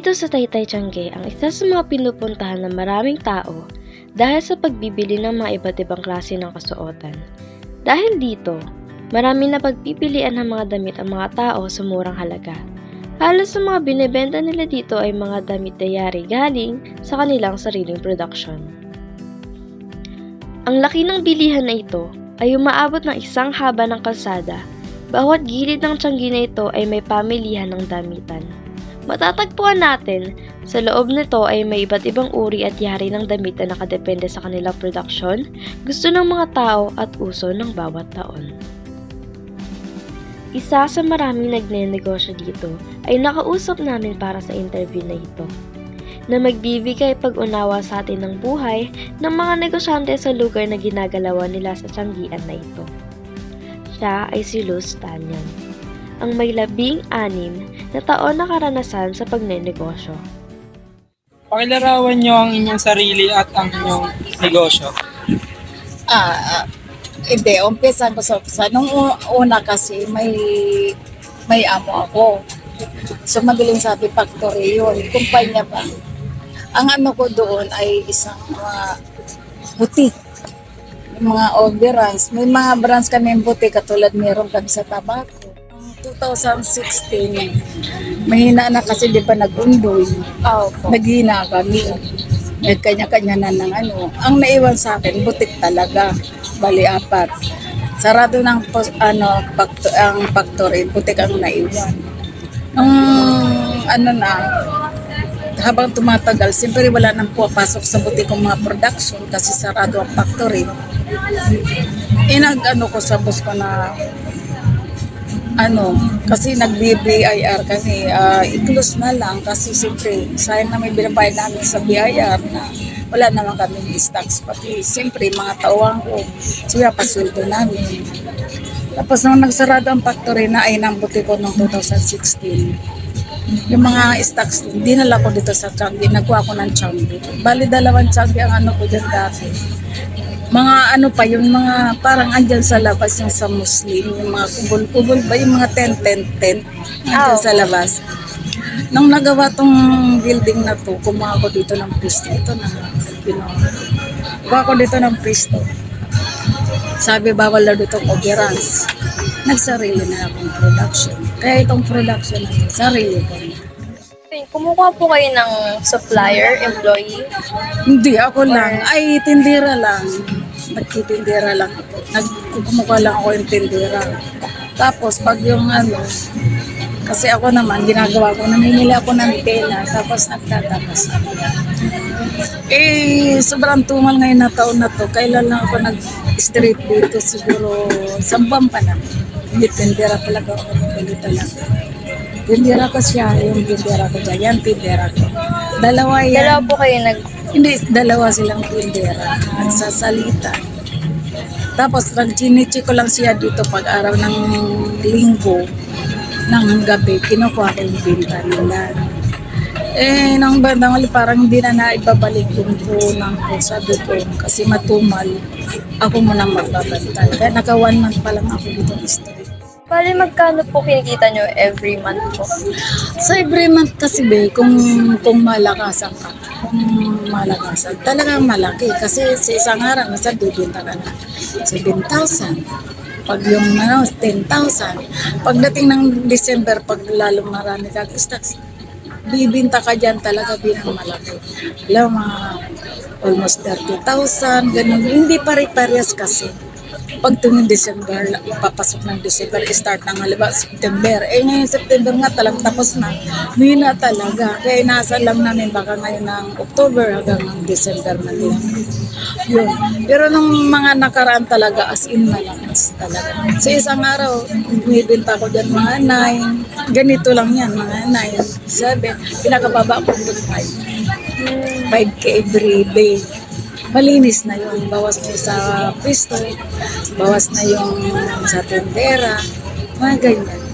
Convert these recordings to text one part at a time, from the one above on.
Dito sa Taytay Tiangge ang isa sa mga pinupuntahan ng maraming tao dahil sa pagbibili ng mga iba't ibang klase ng kasuotan. Dahil dito, marami na pagpipilian ng mga damit ang mga tao sa murang halaga. Halos sa mga binebenta nila dito ay mga damit na yari galing sa kanilang sariling production. Ang laki ng bilihan na ito ay umaabot ng isang haba ng kalsada. Bawat gilid ng tiyanggi na ito ay may pamilihan ng damitan. Matatagpuan natin, sa loob nito ay may iba't ibang uri at yari ng damit na nakadepende sa kanilang produksyon, gusto ng mga tao at uso ng bawat taon. Isa sa maraming nagnenegosyo dito ay nakausap namin para sa interview na ito na magbibigay pag-unawa sa atin ng buhay ng mga negosyante sa lugar na ginagalawan nila sa tiyanggian na ito. Siya ay si Luz Tanyan, ang may labing anim na taon na karanasan sa pagnenegosyo. Pakilarawan nyo ang inyong sarili at ang inyong negosyo. Ah, ah, hindi, umpisa ko sa umpisa. Nung una kasi may may amo ako. So madaling sabi factory yun, kumpanya pa. Ang ano ko doon ay isang mga butik. Mga old brands. May mga brands kami yung butik katulad meron kami sa tabako. Ang 2016, mahina na kasi di ba nag-undoy. Oh, Naghina kami. May kanya-kanya na ng ano. Ang naiwan sa akin, butik talaga. Bali, apat. Sarado ng ano, facto- ang factory, butik ang naiwan. Nung ano na, habang tumatagal, siyempre wala nang pumapasok sa butik ng mga production kasi sarado ang factory. Inag ano ko sa boss ko na ano, kasi nag-BIR kami, ah, i-close na lang kasi siyempre, sayang na may binabayad namin sa BIR na wala naman kami stocks. Pati siyempre mga tawang ko siya pasweldo namin. Tapos nung nagsarado ang factory na ay ng buti ko noong 2016 yung mga stocks dinala ko dito sa Changi nagkuha ko ng Changi bali dalawang Changi ang ano ko dyan dati mga ano pa yung mga parang andyan sa labas yung sa Muslim, yung mga kubol-kubol ba, yung mga tent-tent-tent andyan sa labas. Nung nagawa tong building na to, kumuha ko dito ng pisto. Ito na, ginawa ko. Kumuha ko dito ng pisto. Sabi, bawal na dito coverance. Nagsarili na akong production. Kaya itong production na to, sarili ko na. Kumukuha po kayo ng supplier, employee. Hindi, ako lang. Ay, tindira lang. Nagtitindira lang ako. Nagkukumukha lang ako yung tindira. Tapos, pag yung ano, kasi ako naman, ginagawa ko, namimili ako ng tela, tapos nagtatapas ako. Eh, sobrang tumal ngayon na taon na to. Kailan lang ako nag-street dito siguro, sambam pa lang. Hindi, tindira talaga ako. Hindi talaga. Tindira ko siya, yung tindira ko dyan. Yan, tindira ko. Dalawa yan. Dalawa po kayo nag... Hindi, dalawa silang tindera. Nagsasalita. Tapos, nag-chinichi ko lang siya dito pag araw ng linggo ng gabi. Kinukuha ko yung binta nila. Eh, nang bandang huli, parang hindi na naibabalik yung punang ko. Sabi ko, kasi matumal, ako muna magbabantay. Kaya naka one month pa lang ako dito ng street. Bali, magkano po kinikita nyo every month po? So every month kasi be, kung, kung malakasan ka, kung malakasan, talagang malaki. Kasi sa isang araw, nasa bibinta ka na 7,000. Pag yung ano, 10,000. Pagdating ng December, pag lalong marami ka stocks, bibinta ka dyan talaga bilang malaki. Alam, mga almost 30,000, ganun. Hindi pare-parehas kasi pag tuwing December, papasok ng December, start ng halimbawa September. Eh ngayon September nga talagang tapos na. Hindi na talaga. Kaya inasa lang namin baka ngayon ng October hanggang ng December na din. Yun. Pero nung mga nakaraan talaga, as in malakas talaga. Sa isang araw, bumibinta ko dyan mga 9. Ganito lang yan, mga 9, 7. Pinakababa ko to 5. 5k every day malinis na yun. Bawas na yung sa pisto, bawas na yung sa tendera, mga ganyan.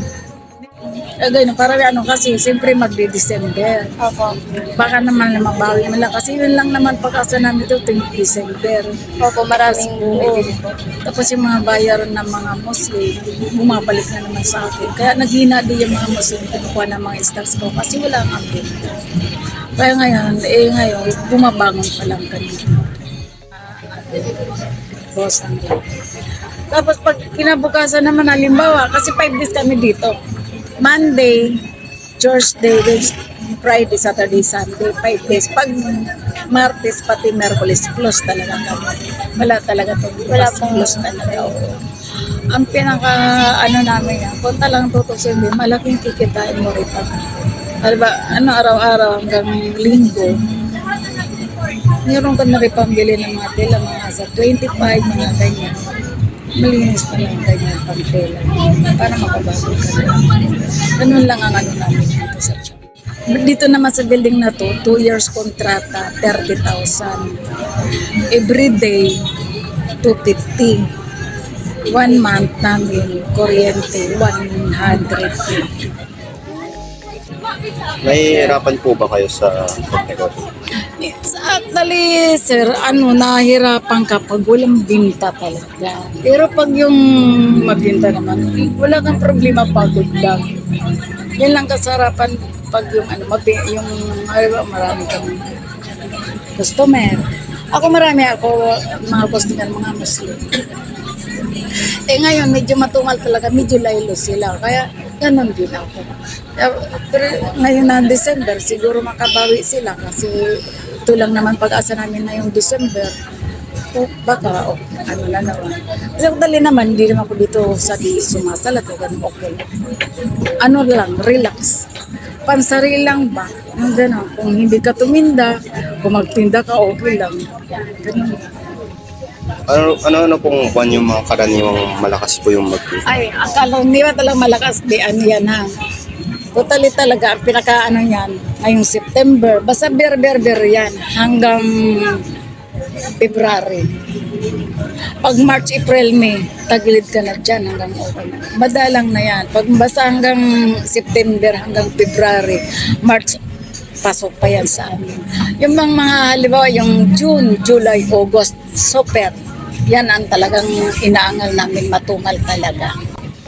Eh, ganun, para ano kasi, siyempre magdi-December. Opo. Baka naman na mabawi mo lang kasi yun lang naman pag-asa namin ito, tuwing December. Opo, maraming Oo. Tapos yung mga bayaran ng mga Muslim, bumabalik na naman sa akin. Kaya naghina din yung mga Muslim kinukuha ng mga stocks ko kasi wala nga benta. Kaya ngayon, eh ngayon, bumabangon pa lang kanina. Boss ang Tapos pag kinabukasan naman, halimbawa, kasi 5 days kami dito. Monday, Thursday, Friday, Saturday, Sunday, 5 days. Pag Martes, pati Merkulis, close talaga kami. Wala talaga to. Wala pong- close talaga. Oo. Ang pinaka, ano namin yan, kung talang tutusin din, malaking kikitain mo rin pag, ano ba, ano, araw-araw hanggang linggo, meron ka na rin pambili ng mga tela, mga sa 25, mga ganyan. Malinis na lang ganyan pang tela. Para makabago ka na. Ganun lang ang ano namin dito sa shop. Dito naman sa building na to, 2 years kontrata, 30,000. Every day, 250. One month namin, kuryente, 150. Nahihirapan po ba kayo sa pagnegosyo? It's actually, sir, ano, nahihirapan ka pag walang binta talaga. Pero pag yung mabinta naman, wala kang problema, pagod lang. Yan lang kasarapan pag yung, ano, mabi, yung, ay, marami kang customer. Ako marami ako, mga customer, mga Muslim. Eh ngayon, medyo matumal talaga, medyo laylo sila. Kaya, ganun din ako. Kaya, Pero ngayon na December, siguro makabawi sila kasi ito lang naman pag-asa namin na yung December. O baka, o, ano na naman. Pero dali naman, hindi naman ako dito sa di sumasalat o ganun, okay. Ano lang, relax. Pansarili lang ba? Yung gano'n. Kung hindi ka tuminda, kung magtinda ka, okay lang. Ganun. Ano, ano, ano pong buwan yung mga karaniwang malakas po yung mag Ay, akala hindi ba talaga malakas di ano yan ha. Totally talaga, ang pinaka ano yan, ngayong September, basta ber ber ber yan hanggang February. Pag March, April, May, tagilid ka na dyan hanggang na. Madalang na yan. Pag basta hanggang September, hanggang February, March, pasok pa yan sa amin. Yung mga, mga halimbawa, yung June, July, August, super. Yan ang talagang inaangal namin matungal talaga.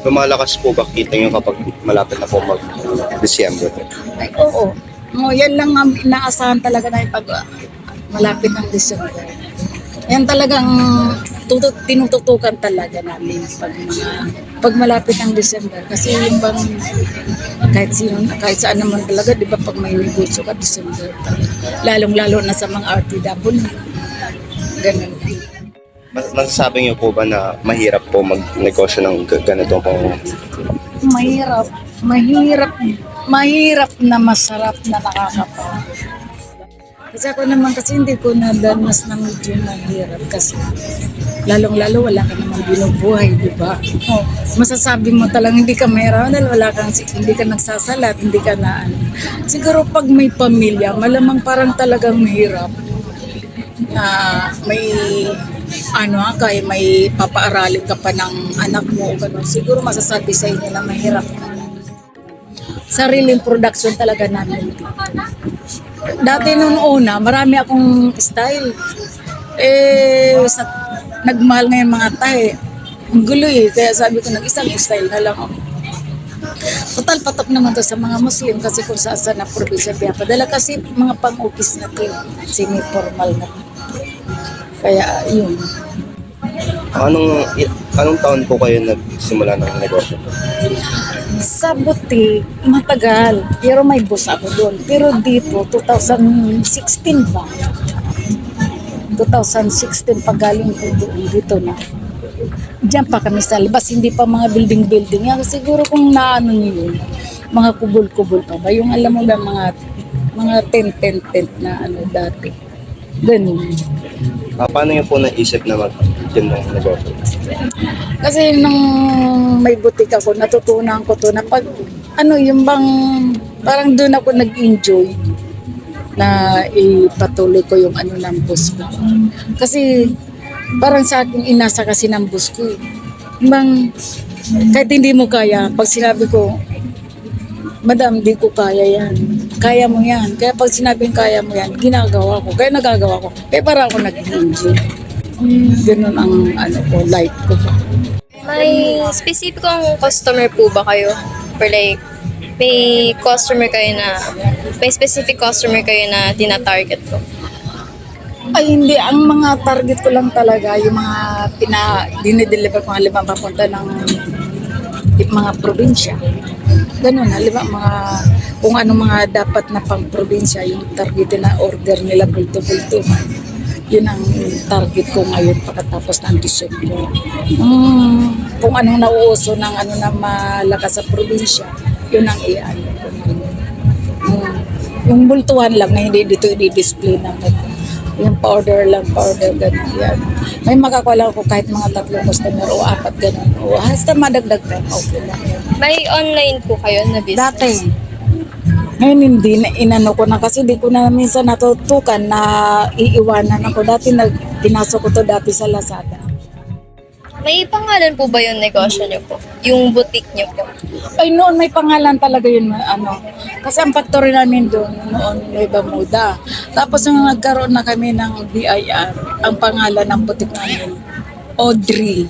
Lumalakas po ba kita nyo kapag malapit na po mag-December? Ay, oo. No, yan lang ang inaasahan talaga na pag ah, malapit ang December. Yan talagang tutut tinututukan talaga namin pag mga pag malapit ang December kasi yung bang kahit sino kahit saan naman talaga 'di ba pag may negosyo ka December lalong lalo na sa mga RTW ganun Mas- Masasabi nyo po ba na mahirap po magnegosyo ng g- ganito pong mahirap mahirap mahirap na masarap na nakakapa kasi ako naman kasi hindi ko nadanas na medyo mahirap kasi lalong-lalo wala ka naman binubuhay, di ba? Oh, masasabi mo talagang hindi ka mahirap dahil wala kang, hindi ka nagsasalat, hindi ka na ano. Siguro pag may pamilya, malamang parang talagang mahirap na may ano kay may papaaralin ka pa ng anak mo o ganun. Siguro masasabi sa inyo na mahirap na. Sariling production talaga namin. Dati nung una, marami akong style. Eh, sa, nagmahal ngayon mga tahe. Ang gulo eh. Kaya sabi ko, nag-isang style na lang ako. Total patok naman to sa mga Muslim kasi kung saan na probinsya padala kasi mga pang-ukis na to. Semi-formal na. Kaya yun. Anong, anong taon po kayo nagsimula ng negosyo? Sa buti, matagal. Pero may bus ako doon. Pero dito, 2016 ba? 2016 pag galing ko doon, dito na. Diyan pa kami sa labas, hindi pa mga building-building. Yan, siguro kung naano niyo yun, mga kubol-kubol pa ba? Yung alam mo ba, mga mga tent-tent-tent na ano dati. Ganun. Ah, paano nyo po naisip na mag yun ng negosyo? Kasi nung may butik ako, natutunan ko to na pag, ano, yung bang, parang doon ako nag-enjoy na ipatuloy ko yung ano ng boss ko. Kasi parang sa akin inasa kasi ng boss ko. eh. Bang, kahit hindi mo kaya, pag sinabi ko, Madam, di ko kaya yan. Kaya mo yan. Kaya pag sinabing kaya mo yan, ginagawa ko. Kaya nagagawa ko. Kaya para ako nag-enjoy. Ganun ang ano ko, life ko. May specificong customer po ba kayo? Or like, may customer kayo na, may specific customer kayo na tina-target ko? Ay hindi, ang mga target ko lang talaga, yung mga pina, dinideliver ko halimbawa papunta ng mga probinsya. Ganun, halimbawa mga, kung ano mga dapat na pang probinsya, yung target na order nila bulto-bulto. Yun ang target ko ngayon pagkatapos ng December. Mm, kung anong nauuso ng ano na malakas sa probinsya, yun ang iano ko ngayon. Mm, yung bultuhan lang na hindi dito i-display ganun. Yung powder lang, powder, ganun yan. May makakuha ako kahit mga tatlong customer o apat, ganun. O hasta madagdag ka, okay lang yan. May online po kayo na business? Dati, ngayon hindi na inano ko na kasi di ko na minsan natutukan na iiwanan ako. Dati nag, pinasok ko to dati sa Lazada. May pangalan po ba yung negosyo niyo po? Yung boutique niyo po? Ay noon may pangalan talaga yun ano. Kasi ang factory namin doon noon Nueva Muda. Tapos nung nagkaroon na kami ng BIR, ang pangalan ng butik namin, Audrey.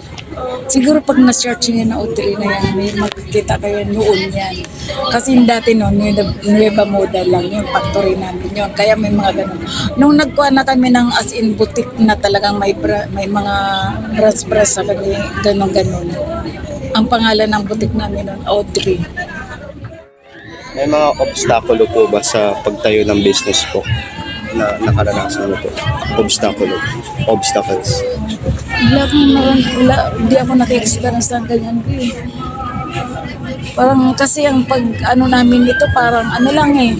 Siguro pag na-search niyo na Audrey na yan, may makikita kayo noon yan. Kasi dati noon, Nueva- Muda lang yung factory namin yun. Kaya may mga ganun. Nung nagkuha na kami ng as in boutique na talagang may, bra- may mga branch-branch sa kanya, ganun-ganun. Ang pangalan ng boutique namin noon, Audrey. May mga obstacle po ba sa pagtayo ng business po na nakaranasan niyo po? Obstacle, obstacles. Wala akong naran, wala, hindi ako naki-experience ng ganyan. eh. Parang kasi ang pag ano namin dito parang ano lang eh.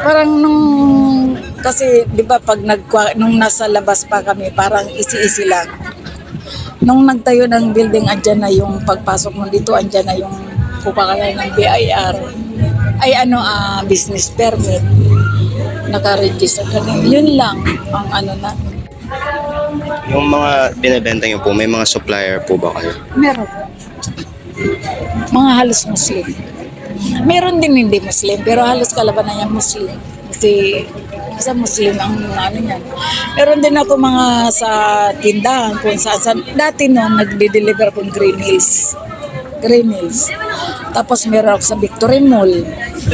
Parang nung kasi 'di ba pag nag nung nasa labas pa kami parang easy-easy lang. Nung nagtayo ng building andyan na yung pagpasok mo dito andyan na yung kupakalan ng BIR ay ano ah business permit naka-register ka na. Yun lang ang ano na. Yung mga binibenta niyo po, may mga supplier po ba kayo? Meron. Mga halos Muslim. Meron din hindi Muslim, pero halos kalaban na yan Muslim. Kasi sa Muslim ang ano yan. Meron din ako mga sa tindahan kung saan, saan. Dati noon, nagde-deliver akong Green Hills. Green Hills. Tapos meron ako sa Victory Mall,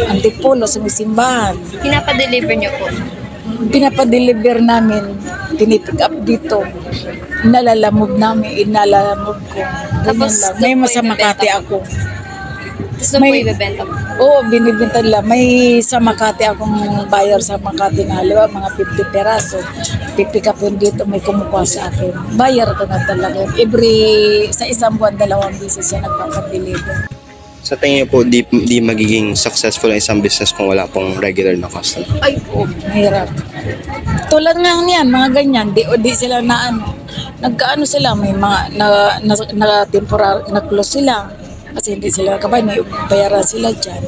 Antipolo, sa simbahan Pinapa-deliver niyo po? pinapadeliver namin, pinipick up dito. Inalalamog namin, inalalamog ko. Ganyan Tapos, lang. May doon po ibebenta mo? ako. Tapos doon po May- ibebenta po? Oo, binibenta nila. May sa Makati akong buyer sa Makati na halawa, mga 50 peraso. Pipick up yun dito, may kumukuha sa akin. Buyer ko na talaga. Every, sa isang buwan, dalawang beses siya nagpapadeliver. Sa tingin niyo po, di, di magiging successful ang isang business kung wala pong regular na customer? Ay, oo, mahirap. Tulad nga niyan, mga ganyan, di, di sila na ano, nagkaano sila, may mga, na, na, na temporary, na-close sila. Kasi hindi sila kabay, bayaran sila dyan.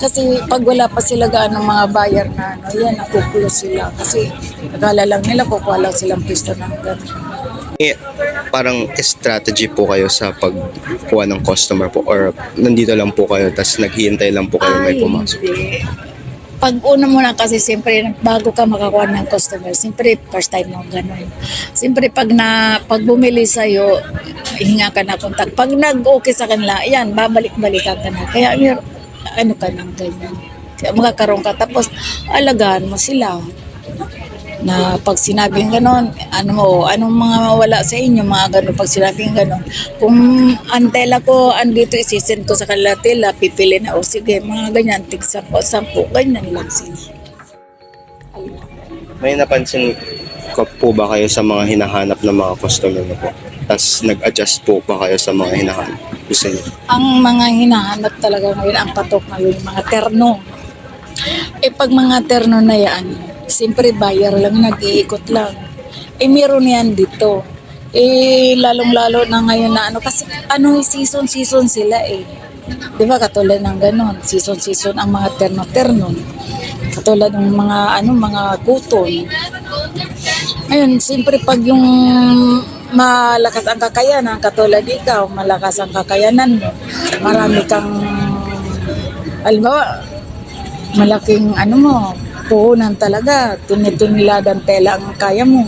Kasi pag wala pa sila gaano mga bayar na ano, yan, nakukulos sila. Kasi akala lang nila, kukuha lang silang pisto ng gano'n. Eh, parang strategy po kayo sa pagkuha ng customer po or nandito lang po kayo tapos naghihintay lang po kayo may pumasok? hindi. Pag una mo na kasi siyempre bago ka makakuha ng customer, siyempre first time mo ganun. Siyempre pag na pag bumili sa iyo, hinga ka na kontak. Pag nag-okay sa kanila, ayan, babalik-balikan ka na. Kaya mer ano ka nang ganyan. Kaya makakaroon ka tapos alagaan mo sila na pag sinabing ganon, ano mo, anong mga wala sa inyo, mga ganon, pag sinabing ganon, kung ang tela ko, andito isisend ko sa kanila tela, pipili na, o sige, mga ganyan, tig sampo, sampo, ganyan lang sila. May napansin ko po ba kayo sa mga hinahanap ng mga customer niyo po? Tapos nag-adjust po ba kayo sa mga hinahanap? Gusto niyo? Ang mga hinahanap talaga ngayon, ang patok ngayon, mga terno. Eh pag mga terno na yan, siyempre buyer lang, nag-iikot lang. Eh meron yan dito. Eh lalong-lalo na ngayon na ano, kasi ano season-season sila eh. Di ba katulad ng ganon, season-season ang mga terno-terno. Katulad ng mga ano mga kuton. Ayun, siyempre pag yung malakas ang kakayanan, katulad ikaw, malakas ang kakayanan mo. Marami kang, halimbawa, malaking ano mo, puhunan talaga, tunituniladan tela ang kaya mo.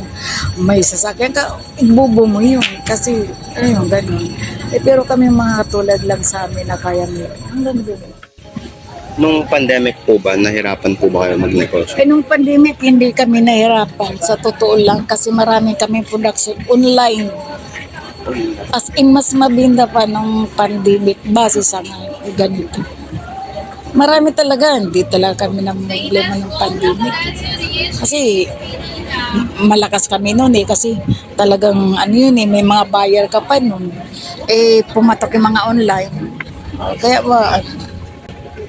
May sasakyan ka, ibubo mo yun. Kasi, ayun, ganun. Eh, pero kami mga tulad lang sa amin na kaya mo. Hanggang doon. Nung pandemic po ba, nahirapan po ba kayo magnegosyo? Eh, nung pandemic, hindi kami nahirapan. Sa totoo lang, kasi marami kami production online. As in, mas mabinda pa nung pandemic base sa ngayon, ganito. Marami talaga, hindi talaga kami ng problema ng pandemic. Kasi malakas kami noon eh, kasi talagang ano yun eh, may mga buyer ka pa noon. Eh, pumatok yung mga online. Kaya ba,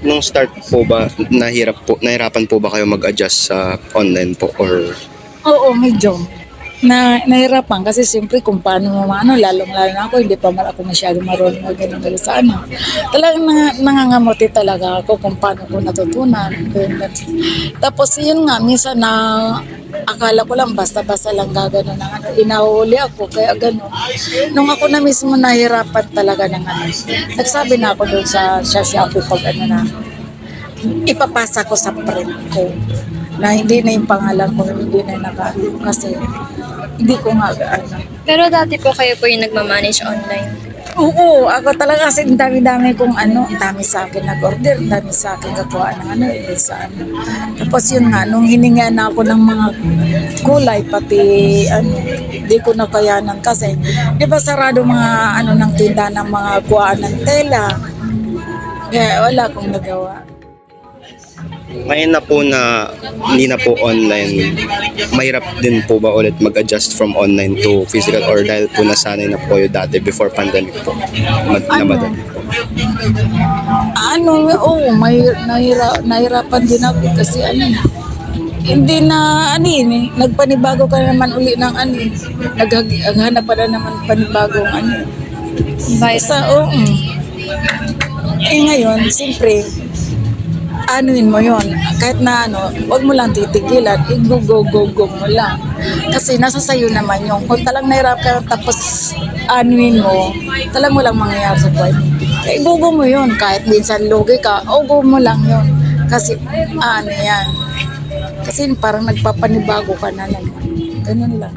Nung start po ba, nahirap po, nahirapan po ba kayo mag-adjust sa online po or Oo, medyo. Na, nahirapan kasi siyempre kung paano mo ano, lalong lalo na ako, hindi pa man ako masyado marunong mag ganun sa ano. Talagang nang, nangangamuti talaga ako kung paano ko natutunan. Ganun. Tapos yun nga, minsan na akala ko lang basta-basta lang gagano ng ano, inahuli ako, kaya gano'n. Nung ako na mismo nahirapan talaga ng ano, nagsabi na ako doon sa siya ako pag ano na, ipapasa ko sa friend ko na hindi na yung pangalan ko, hindi na naka kasi hindi ko nga ano. Pero dati po kayo po yung nagmamanage online. Oo, ako talaga kasi ang dami-dami kong ano, ang dami sa akin nag-order, ang dami sa akin gawa ng ano, hindi sa ano. Tapos yun nga, nung hininga na ako ng mga kulay, pati ano, hindi ko nakayanan kasi, di ba sarado mga ano ng tinda ng mga kuhaan ng tela. Kaya wala akong nagawa. Ngayon na po na hindi na po online, mahirap din po ba ulit mag-adjust from online to physical or dahil po nasanay na po kayo dati before pandemic po? Mad- na Ano? madali po. ano, oo, may nahira, nahirapan din ako kasi ano, hindi na ano yun eh, nagpanibago ka naman uli ng ano, eh. naghanap pa na naman panibagong ano. Basta, oo. Eh ngayon, siyempre, anuin mo yon kahit na ano, wag mo lang titigilan, i-go-go-go-go mo lang. Kasi nasa sayo naman yung, kung talang nahirap ka tapos anuin mo, talang mo lang mangyayari sa buhay mo. Eh, go-go mo yun, kahit minsan lugi ka, o go mo lang yun. Kasi, ano yan, kasi parang nagpapanibago ka na naman. Ganun lang.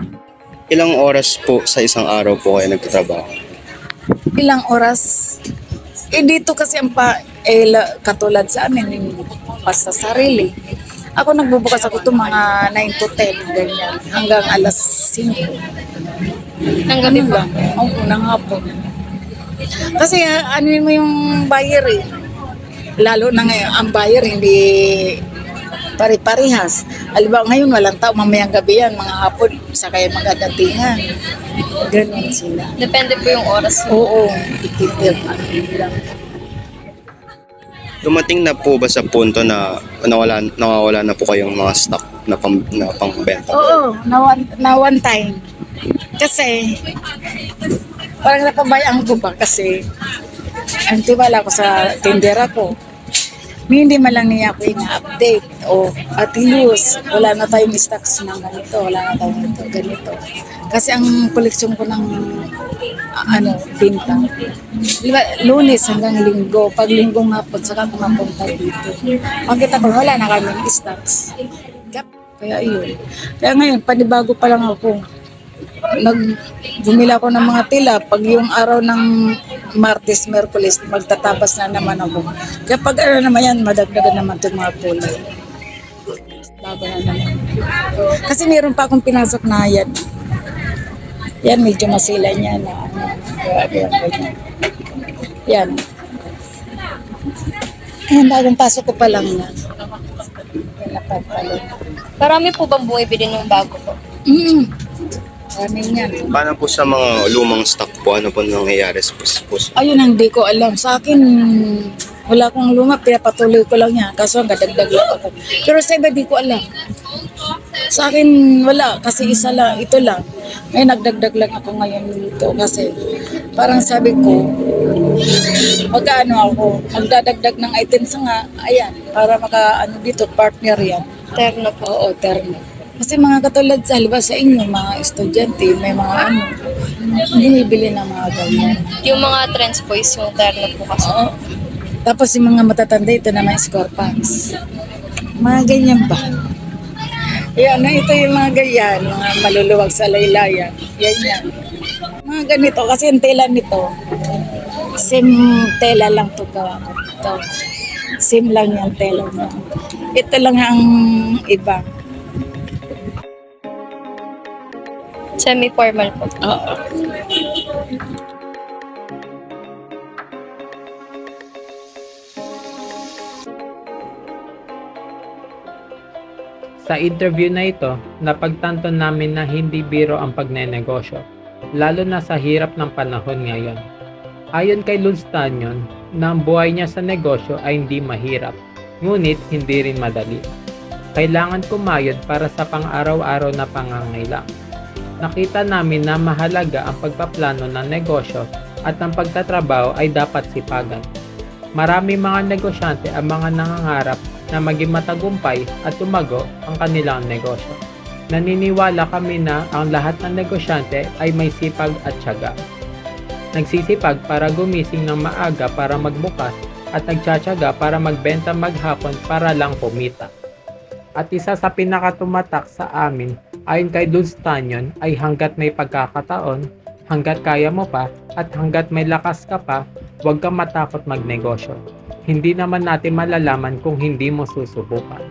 Ilang oras po sa isang araw po kayo nagtatrabaho? ilang oras. Eh dito kasi ang pa, eh, la- katulad sa amin, yung basta sarili. Ako nagbubukas ako ito mga 9 to 10, ganyan, hanggang alas 5. Hanggang Ganun lang, ang unang hapon. Kasi ah, ano mo yung buyer eh. Lalo na ngayon, ang buyer hindi pare-parehas. Halimbawa ngayon walang tao, mamayang gabi yan, mga hapon, sa kaya magadatingan. Ganun sila. Depende po yung oras. Oo, ikitir ano lang. Dumating na po ba sa punto na nawala, nawawala na po kayong mga stock na, pang, na pangbenta? Oo, na one, na one time. Kasi, parang napabayaan ko ba kasi ang tiwala ko sa tindera ko. Hindi man lang niya ako ina-update o at lose, wala na tayong stocks ng ganito, wala na tayong ganito, ganito. Kasi ang koleksyon ko ng ah, ano, pinta. Di ba, lunes hanggang linggo. Pag linggo po, saka ako mapunta dito. Makita ko, wala na kami stocks. Kaya yun. Kaya ngayon, panibago pa lang ako. Nag, bumila ako ng mga tila. Pag yung araw ng Martes, Merkulis, magtatabas na naman ako. Kaya pag ano naman yan, madagdagan naman itong mga kulay. Kasi meron pa akong pinasok na yan. Yan, medyo masila niya na ano. Yan. Ayan, bagong pasok ko pa lang yan. Yan, napapalo. Marami po bang bumibili ng bago po? Mm. Marami yan. Paano po sa mga lumang stock po? Ano po nangyayari sa po? Ayun ang di ko alam. Sa akin, wala akong luma, pinapatuloy ko lang yan. Kaso ang gadagdag lang ako. Pero sa iba, di ko alam. Sa akin, wala. Kasi isa lang, ito lang. May nagdagdag lang ako ngayon dito. Kasi parang sabi ko, magkaano ako, magdadagdag ng items nga, ayan, para maka, ano dito, partner yan. Terno po. Oo, terno. Kasi mga katulad sa halimbawa sa inyo, mga estudyante, may mga ano, bumibili ng mga ganyan. Yung mga trends po is yung terno po kasi. Oo. Tapos yung mga matatanda, ito naman score pants. Mga ganyan ba? Yan, na ito yung mga ganyan, mga maluluwag sa laylayan. Yan yan. Mga ganito, kasi yung tela nito, same tela lang to gawa ko. Ito. Same lang yung tela mo. Ito lang ang iba. Semi-formal po. Oo. Sa interview na ito, napagtanto namin na hindi biro ang pagnenegosyo, lalo na sa hirap ng panahon ngayon. Ayon kay Luz Tanyon, na ang buhay niya sa negosyo ay hindi mahirap, ngunit hindi rin madali. Kailangan kumayod para sa pang-araw-araw na pangangailangan. Nakita namin na mahalaga ang pagpaplano ng negosyo at ang pagtatrabaho ay dapat sipagan. Marami mga negosyante ang mga nangangarap na maging matagumpay at tumago ang kanilang negosyo. Naniniwala kami na ang lahat ng negosyante ay may sipag at tiyaga. Nagsisipag para gumising ng maaga para magbukas at nagtsatsaga para magbenta maghapon para lang kumita. At isa sa pinakatumatak sa amin ayon kay Dulce Tanyon ay hanggat may pagkakataon, hanggat kaya mo pa at hanggat may lakas ka pa, huwag kang matakot magnegosyo. Hindi naman natin malalaman kung hindi mo susubukan.